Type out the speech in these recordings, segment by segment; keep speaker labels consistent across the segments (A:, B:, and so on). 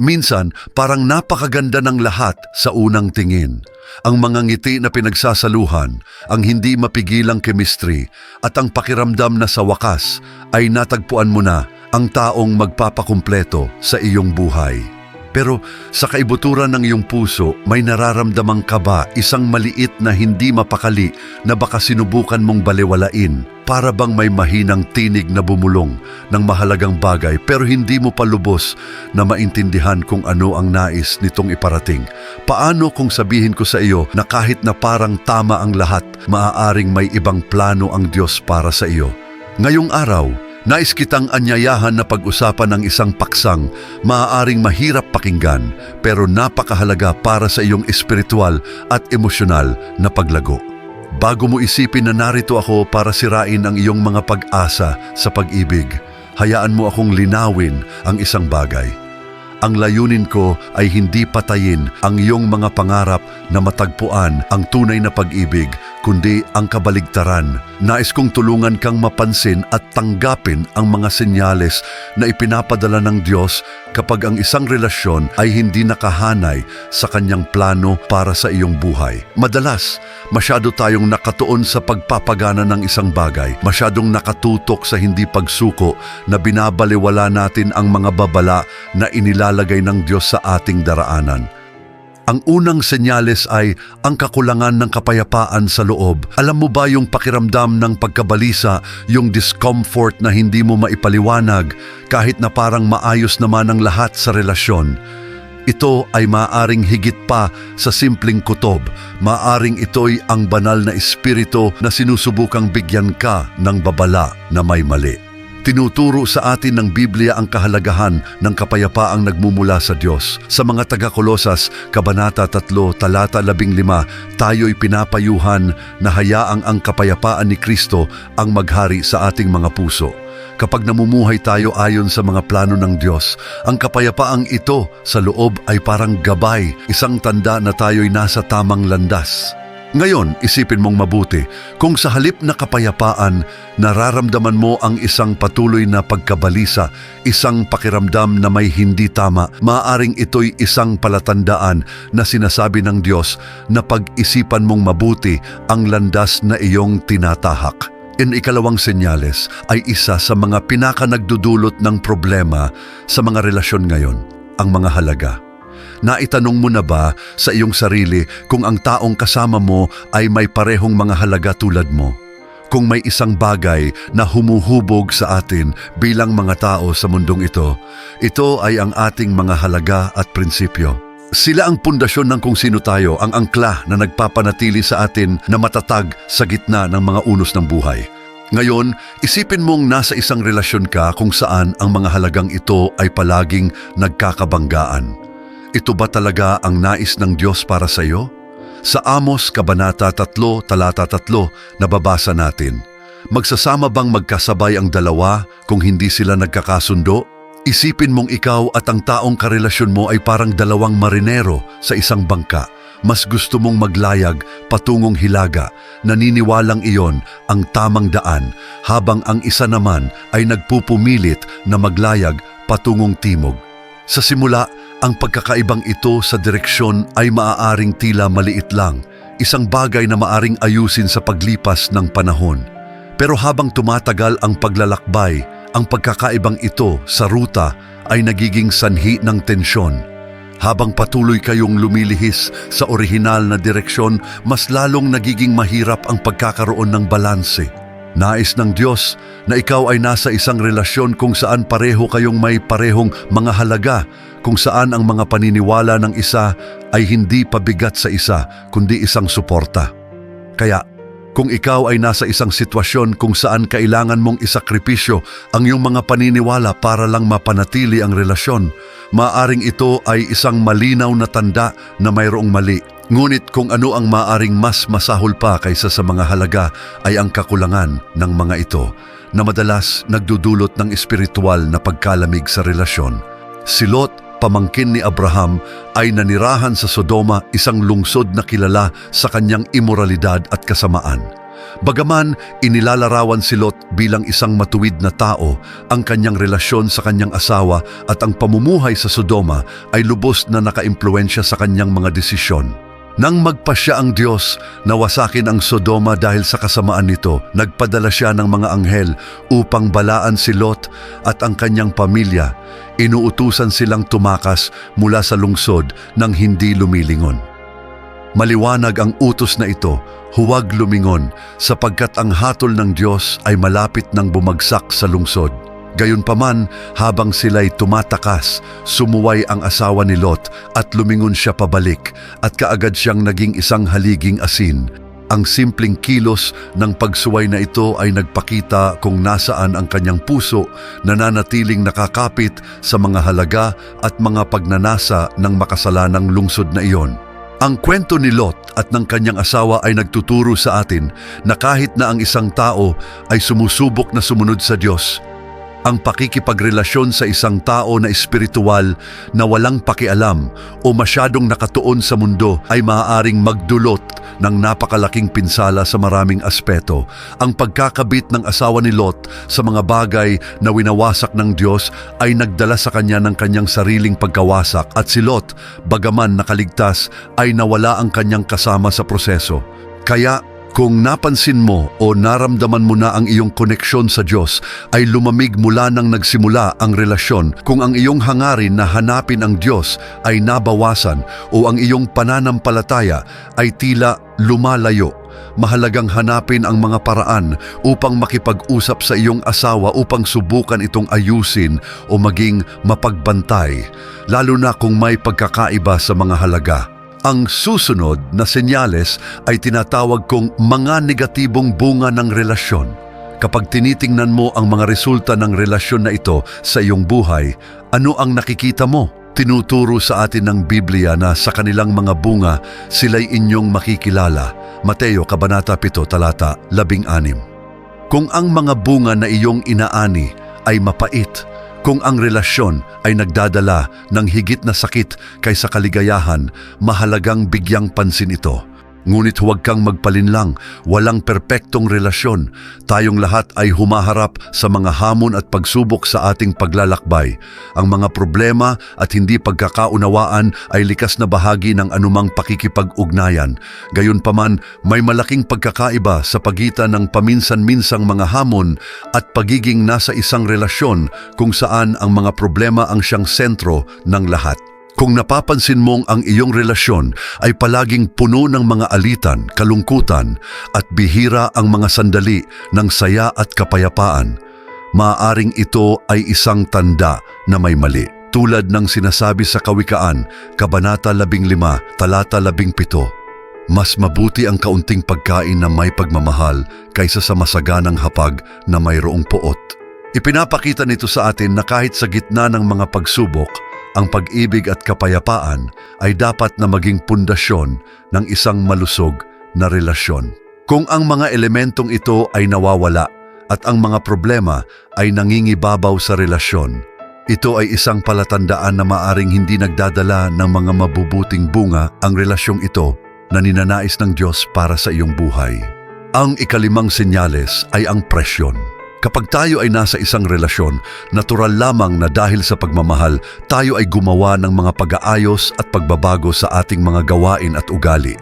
A: Minsan, parang napakaganda ng lahat sa unang tingin. Ang mga ngiti na pinagsasaluhan, ang hindi mapigilang chemistry, at ang pakiramdam na sa wakas ay natagpuan mo na ang taong magpapakumpleto sa iyong buhay. Pero sa kaibuturan ng iyong puso, may nararamdamang kaba, isang maliit na hindi mapakali na baka sinubukan mong balewalain. Para bang may mahinang tinig na bumulong ng mahalagang bagay pero hindi mo pa lubos na maintindihan kung ano ang nais nitong iparating. Paano kung sabihin ko sa iyo na kahit na parang tama ang lahat, maaaring may ibang plano ang Diyos para sa iyo? Ngayong araw, Nais kitang anyayahan na pag-usapan ng isang paksang maaaring mahirap pakinggan pero napakahalaga para sa iyong espiritual at emosyonal na paglago. Bago mo isipin na narito ako para sirain ang iyong mga pag-asa sa pag-ibig, hayaan mo akong linawin ang isang bagay. Ang layunin ko ay hindi patayin ang iyong mga pangarap na matagpuan ang tunay na pag-ibig, kundi ang kabaligtaran. Nais kong tulungan kang mapansin at tanggapin ang mga senyales na ipinapadala ng Diyos kapag ang isang relasyon ay hindi nakahanay sa kanyang plano para sa iyong buhay. Madalas, masyado tayong nakatuon sa pagpapagana ng isang bagay, masyadong nakatutok sa hindi pagsuko na binabaliwala natin ang mga babala na inilalagay ng Diyos sa ating daraanan. Ang unang senyales ay ang kakulangan ng kapayapaan sa loob. Alam mo ba yung pakiramdam ng pagkabalisa, yung discomfort na hindi mo maipaliwanag kahit na parang maayos naman ang lahat sa relasyon? Ito ay maaring higit pa sa simpleng kutob. Maaring ito'y ang banal na espiritu na sinusubukang bigyan ka ng babala na may mali. Tinuturo sa atin ng Biblia ang kahalagahan ng kapayapaang nagmumula sa Diyos. Sa mga taga-Kolosas, Kabanata 3, Talata 15, tayo'y pinapayuhan na hayaang ang kapayapaan ni Kristo ang maghari sa ating mga puso. Kapag namumuhay tayo ayon sa mga plano ng Diyos, ang kapayapaang ito sa loob ay parang gabay, isang tanda na tayo'y nasa tamang landas. Ngayon, isipin mong mabuti, kung sa halip na kapayapaan, nararamdaman mo ang isang patuloy na pagkabalisa, isang pakiramdam na may hindi tama, maaring ito'y isang palatandaan na sinasabi ng Diyos na pag-isipan mong mabuti ang landas na iyong tinatahak. In ikalawang senyales ay isa sa mga pinaka nagdudulot ng problema sa mga relasyon ngayon, ang mga halaga. Naitanong mo na ba sa iyong sarili kung ang taong kasama mo ay may parehong mga halaga tulad mo? Kung may isang bagay na humuhubog sa atin bilang mga tao sa mundong ito, ito ay ang ating mga halaga at prinsipyo. Sila ang pundasyon ng kung sino tayo, ang angkla na nagpapanatili sa atin na matatag sa gitna ng mga unos ng buhay. Ngayon, isipin mong nasa isang relasyon ka kung saan ang mga halagang ito ay palaging nagkakabanggaan. Ito ba talaga ang nais ng Diyos para sa iyo? Sa Amos Kabanata 3, Talata 3, nababasa natin, Magsasama bang magkasabay ang dalawa kung hindi sila nagkakasundo? Isipin mong ikaw at ang taong karelasyon mo ay parang dalawang marinero sa isang bangka. Mas gusto mong maglayag patungong hilaga, naniniwalang iyon ang tamang daan, habang ang isa naman ay nagpupumilit na maglayag patungong timog. Sa simula, ang pagkakaibang ito sa direksyon ay maaaring tila maliit lang, isang bagay na maaring ayusin sa paglipas ng panahon. Pero habang tumatagal ang paglalakbay, ang pagkakaibang ito sa ruta ay nagiging sanhi ng tensyon. Habang patuloy kayong lumilihis sa orihinal na direksyon, mas lalong nagiging mahirap ang pagkakaroon ng balanse. Nais ng Diyos na ikaw ay nasa isang relasyon kung saan pareho kayong may parehong mga halaga, kung saan ang mga paniniwala ng isa ay hindi pabigat sa isa, kundi isang suporta. Kaya, kung ikaw ay nasa isang sitwasyon kung saan kailangan mong isakripisyo ang iyong mga paniniwala para lang mapanatili ang relasyon, maaring ito ay isang malinaw na tanda na mayroong mali. Ngunit kung ano ang maaring mas masahol pa kaysa sa mga halaga ay ang kakulangan ng mga ito na madalas nagdudulot ng espiritual na pagkalamig sa relasyon. Si Lot, pamangkin ni Abraham, ay nanirahan sa Sodoma isang lungsod na kilala sa kanyang imoralidad at kasamaan. Bagaman inilalarawan si Lot bilang isang matuwid na tao, ang kanyang relasyon sa kanyang asawa at ang pamumuhay sa Sodoma ay lubos na nakaimpluensya sa kanyang mga desisyon. Nang magpasya ang Diyos, nawasakin ang Sodoma dahil sa kasamaan nito, nagpadala siya ng mga anghel upang balaan si Lot at ang kanyang pamilya. Inuutusan silang tumakas mula sa lungsod nang hindi lumilingon. Maliwanag ang utos na ito, huwag lumingon sapagkat ang hatol ng Diyos ay malapit nang bumagsak sa lungsod. Gayunpaman, habang sila'y tumatakas, sumuway ang asawa ni Lot at lumingon siya pabalik at kaagad siyang naging isang haliging asin. Ang simpleng kilos ng pagsuway na ito ay nagpakita kung nasaan ang kanyang puso nananatiling nakakapit sa mga halaga at mga pagnanasa ng makasalanang lungsod na iyon. Ang kwento ni Lot at ng kanyang asawa ay nagtuturo sa atin na kahit na ang isang tao ay sumusubok na sumunod sa Diyos, ang pakikipagrelasyon sa isang tao na espiritual na walang pakialam o masyadong nakatuon sa mundo ay maaaring magdulot ng napakalaking pinsala sa maraming aspeto. Ang pagkakabit ng asawa ni Lot sa mga bagay na winawasak ng Diyos ay nagdala sa kanya ng kanyang sariling pagkawasak at si Lot, bagaman nakaligtas, ay nawala ang kanyang kasama sa proseso. Kaya kung napansin mo o naramdaman mo na ang iyong koneksyon sa Diyos ay lumamig mula nang nagsimula ang relasyon, kung ang iyong hangarin na hanapin ang Diyos ay nabawasan o ang iyong pananampalataya ay tila lumalayo, mahalagang hanapin ang mga paraan upang makipag-usap sa iyong asawa upang subukan itong ayusin o maging mapagbantay, lalo na kung may pagkakaiba sa mga halaga. Ang susunod na senyales ay tinatawag kong mga negatibong bunga ng relasyon. Kapag tinitingnan mo ang mga resulta ng relasyon na ito sa iyong buhay, ano ang nakikita mo? Tinuturo sa atin ng Biblia na sa kanilang mga bunga sila'y inyong makikilala. Mateo Kabanata 7, talata 16. Kung ang mga bunga na iyong inaani ay mapait, kung ang relasyon ay nagdadala ng higit na sakit kaysa kaligayahan, mahalagang bigyang pansin ito. Ngunit huwag kang magpalinlang, walang perpektong relasyon. Tayong lahat ay humaharap sa mga hamon at pagsubok sa ating paglalakbay. Ang mga problema at hindi pagkakaunawaan ay likas na bahagi ng anumang pakikipag-ugnayan. Gayunpaman, may malaking pagkakaiba sa pagitan ng paminsan-minsang mga hamon at pagiging nasa isang relasyon kung saan ang mga problema ang siyang sentro ng lahat. Kung napapansin mong ang iyong relasyon ay palaging puno ng mga alitan, kalungkutan at bihira ang mga sandali ng saya at kapayapaan, maaaring ito ay isang tanda na may mali. Tulad ng sinasabi sa Kawikaan, Kabanata 15, Talata 17, mas mabuti ang kaunting pagkain na may pagmamahal kaysa sa masaganang hapag na mayroong poot. Ipinapakita nito sa atin na kahit sa gitna ng mga pagsubok, ang pag-ibig at kapayapaan ay dapat na maging pundasyon ng isang malusog na relasyon. Kung ang mga elementong ito ay nawawala at ang mga problema ay nangingibabaw sa relasyon, ito ay isang palatandaan na maaring hindi nagdadala ng mga mabubuting bunga ang relasyong ito na ninanais ng Diyos para sa iyong buhay. Ang ikalimang senyales ay ang presyon. Kapag tayo ay nasa isang relasyon, natural lamang na dahil sa pagmamahal, tayo ay gumawa ng mga pag-aayos at pagbabago sa ating mga gawain at ugali.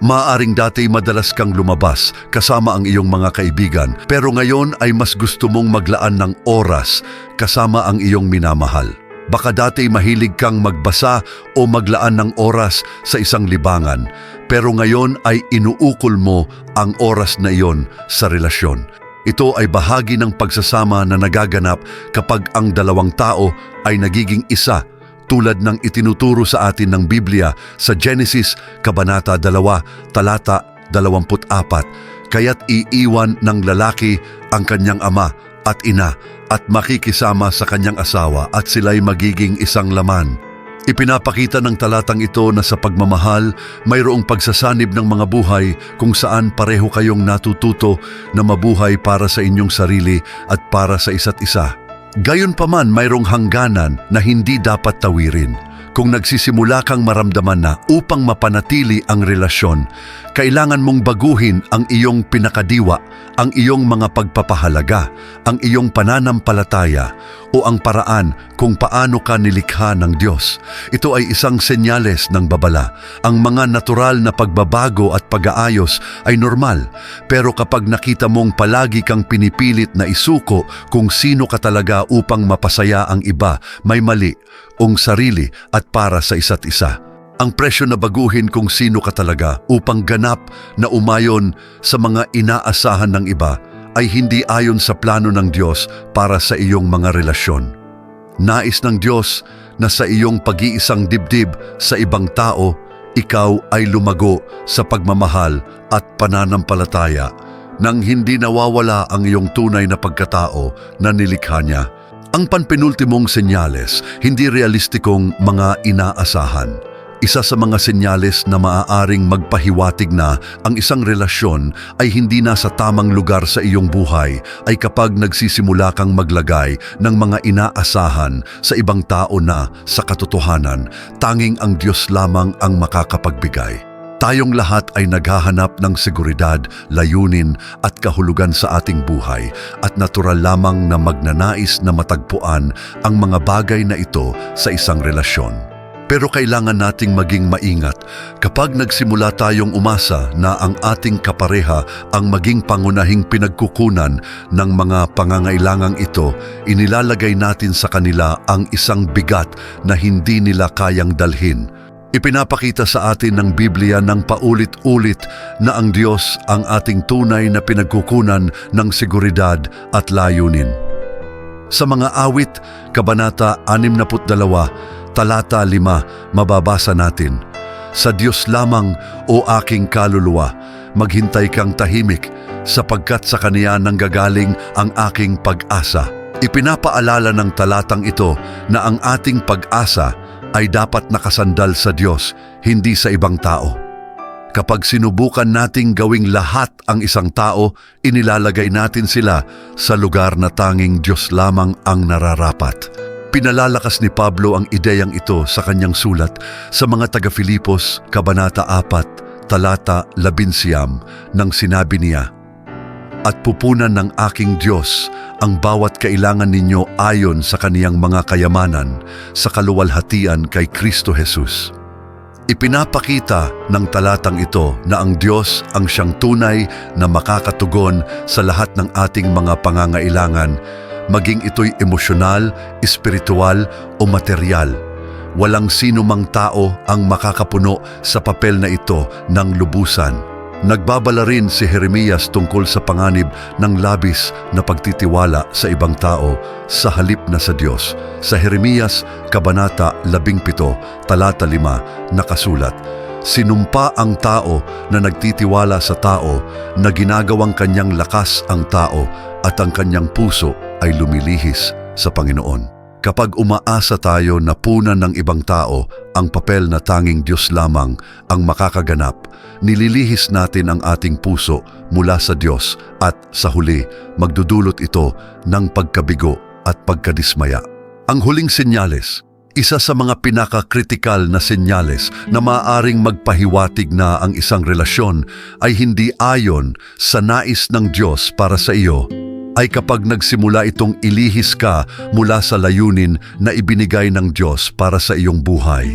A: Maaring dati madalas kang lumabas kasama ang iyong mga kaibigan, pero ngayon ay mas gusto mong maglaan ng oras kasama ang iyong minamahal. Baka dati mahilig kang magbasa o maglaan ng oras sa isang libangan, pero ngayon ay inuukol mo ang oras na iyon sa relasyon. Ito ay bahagi ng pagsasama na nagaganap kapag ang dalawang tao ay nagiging isa tulad ng itinuturo sa atin ng Biblia sa Genesis Kabanata 2, Talata 24, kaya't iiwan ng lalaki ang kanyang ama at ina at makikisama sa kanyang asawa at sila'y magiging isang laman. Ipinapakita ng talatang ito na sa pagmamahal, mayroong pagsasanib ng mga buhay kung saan pareho kayong natututo na mabuhay para sa inyong sarili at para sa isa't isa. Gayunpaman mayroong hangganan na hindi dapat tawirin. Kung nagsisimula kang maramdaman na upang mapanatili ang relasyon, kailangan mong baguhin ang iyong pinakadiwa, ang iyong mga pagpapahalaga, ang iyong pananampalataya o ang paraan kung paano ka nilikha ng Diyos. Ito ay isang senyales ng babala. Ang mga natural na pagbabago at pag-aayos ay normal, pero kapag nakita mong palagi kang pinipilit na isuko kung sino ka talaga upang mapasaya ang iba, may mali, ong sarili at para sa isa't isa. Ang presyo na baguhin kung sino ka talaga upang ganap na umayon sa mga inaasahan ng iba ay hindi ayon sa plano ng Diyos para sa iyong mga relasyon. Nais ng Diyos na sa iyong pag-iisang dibdib sa ibang tao, ikaw ay lumago sa pagmamahal at pananampalataya nang hindi nawawala ang iyong tunay na pagkatao na nilikha niya. Ang panpenultimong senyales, hindi realistikong mga inaasahan. Isa sa mga senyales na maaaring magpahiwatig na ang isang relasyon ay hindi na sa tamang lugar sa iyong buhay ay kapag nagsisimula kang maglagay ng mga inaasahan sa ibang tao na sa katotohanan, tanging ang Diyos lamang ang makakapagbigay. Tayong lahat ay naghahanap ng seguridad, layunin at kahulugan sa ating buhay at natural lamang na magnanais na matagpuan ang mga bagay na ito sa isang relasyon. Pero kailangan nating maging maingat kapag nagsimula tayong umasa na ang ating kapareha ang maging pangunahing pinagkukunan ng mga pangangailangang ito, inilalagay natin sa kanila ang isang bigat na hindi nila kayang dalhin. Ipinapakita sa atin ng Biblia ng paulit-ulit na ang Diyos ang ating tunay na pinagkukunan ng seguridad at layunin. Sa mga awit, Kabanata 62, Talata 5, mababasa natin, Sa Diyos lamang, o aking kaluluwa, maghintay kang tahimik, sapagkat sa Kaniya nanggagaling ang aking pag-asa. Ipinapaalala ng talatang ito na ang ating pag-asa ay dapat nakasandal sa Diyos, hindi sa ibang tao. Kapag sinubukan nating gawing lahat ang isang tao, inilalagay natin sila sa lugar na tanging Diyos lamang ang nararapat. Pinalalakas ni Pablo ang ideyang ito sa kanyang sulat sa mga taga-Filipos, Kabanata 4, Talata 11, nang sinabi niya, At pupunan ng aking Diyos ang bawat kailangan ninyo ayon sa kaniyang mga kayamanan sa kaluwalhatian kay Kristo Jesus. Ipinapakita ng talatang ito na ang Diyos ang siyang tunay na makakatugon sa lahat ng ating mga pangangailangan, maging ito'y emosyonal, espiritual o material. Walang sino mang tao ang makakapuno sa papel na ito ng lubusan. Nagbabala rin si Jeremias tungkol sa panganib ng labis na pagtitiwala sa ibang tao sa halip na sa Diyos. Sa Jeremias, Kabanata 17, Talata 5, nakasulat, Sinumpa ang tao na nagtitiwala sa tao na ginagawang kanyang lakas ang tao at ang kanyang puso ay lumilihis sa Panginoon. Kapag umaasa tayo na punan ng ibang tao ang papel na tanging Diyos lamang ang makakaganap, nililihis natin ang ating puso mula sa Diyos at sa huli magdudulot ito ng pagkabigo at pagkadismaya. Ang huling senyales, isa sa mga pinakakritikal na senyales na maaaring magpahiwatig na ang isang relasyon ay hindi ayon sa nais ng Diyos para sa iyo ay kapag nagsimula itong ilihis ka mula sa layunin na ibinigay ng Diyos para sa iyong buhay.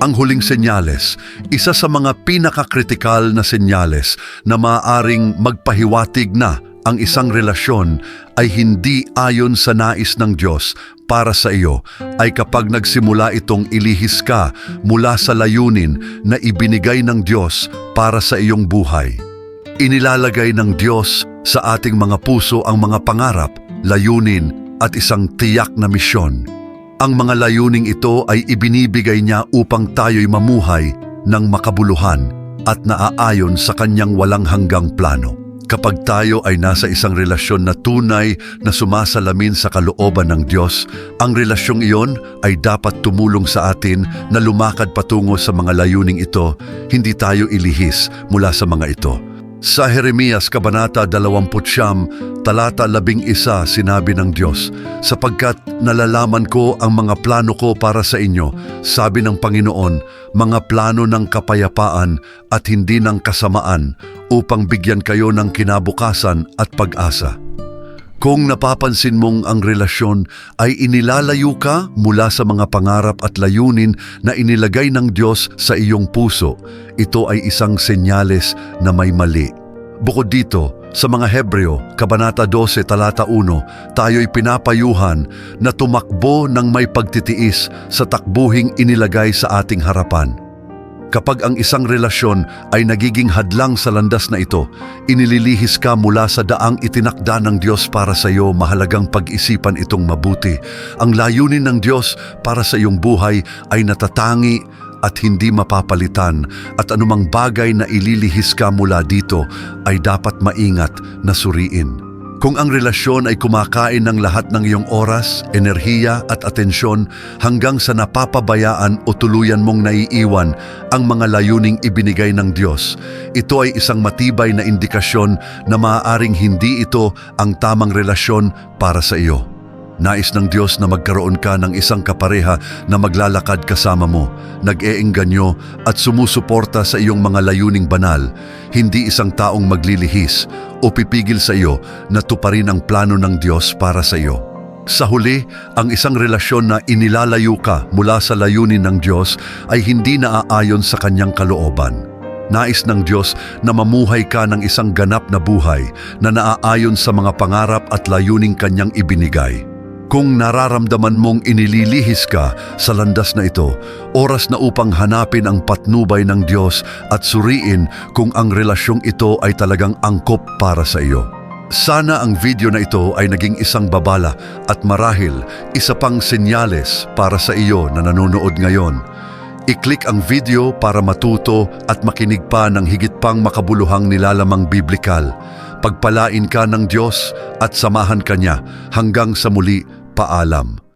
A: Ang huling senyales, isa sa mga pinakakritikal na senyales na maaaring magpahiwatig na ang isang relasyon ay hindi ayon sa nais ng Diyos para sa iyo ay kapag nagsimula itong ilihis ka mula sa layunin na ibinigay ng Diyos para sa iyong buhay. Inilalagay ng Diyos sa ating mga puso ang mga pangarap, layunin at isang tiyak na misyon. Ang mga layuning ito ay ibinibigay niya upang tayo'y mamuhay ng makabuluhan at naaayon sa kanyang walang hanggang plano. Kapag tayo ay nasa isang relasyon na tunay na sumasalamin sa kalooban ng Diyos, ang relasyong iyon ay dapat tumulong sa atin na lumakad patungo sa mga layuning ito, hindi tayo ilihis mula sa mga ito. Sa Jeremias Kabanata 20, talata 11 sinabi ng Diyos, Sapagkat nalalaman ko ang mga plano ko para sa inyo, sabi ng Panginoon, mga plano ng kapayapaan at hindi ng kasamaan, upang bigyan kayo ng kinabukasan at pag-asa. Kung napapansin mong ang relasyon ay inilalayo ka mula sa mga pangarap at layunin na inilagay ng Diyos sa iyong puso, ito ay isang senyales na may mali. Bukod dito, sa mga Hebreo, Kabanata 12, Talata 1, tayo'y pinapayuhan na tumakbo ng may pagtitiis sa takbuhing inilagay sa ating harapan. Kapag ang isang relasyon ay nagiging hadlang sa landas na ito, inililihis ka mula sa daang itinakda ng Diyos para sa iyo, mahalagang pag-isipan itong mabuti. Ang layunin ng Diyos para sa iyong buhay ay natatangi at hindi mapapalitan at anumang bagay na ililihis ka mula dito ay dapat maingat na suriin. Kung ang relasyon ay kumakain ng lahat ng iyong oras, enerhiya at atensyon hanggang sa napapabayaan o tuluyan mong naiiwan ang mga layuning ibinigay ng Diyos, ito ay isang matibay na indikasyon na maaaring hindi ito ang tamang relasyon para sa iyo. Nais ng Diyos na magkaroon ka ng isang kapareha na maglalakad kasama mo, nag-eengganyo at sumusuporta sa iyong mga layuning banal, hindi isang taong maglilihis o pipigil sa iyo na tuparin ang plano ng Diyos para sa iyo. Sa huli, ang isang relasyon na inilalayo ka mula sa layunin ng Diyos ay hindi naaayon sa kanyang kalooban. Nais ng Diyos na mamuhay ka ng isang ganap na buhay na naaayon sa mga pangarap at layuning kanyang ibinigay. Kung nararamdaman mong inililihis ka sa landas na ito, oras na upang hanapin ang patnubay ng Diyos at suriin kung ang relasyong ito ay talagang angkop para sa iyo. Sana ang video na ito ay naging isang babala at marahil isa pang senyales para sa iyo na nanonood ngayon. I-click ang video para matuto at makinig pa ng higit pang makabuluhang nilalamang biblikal. Pagpalain ka ng Diyos at samahan ka niya hanggang sa muli, paalam.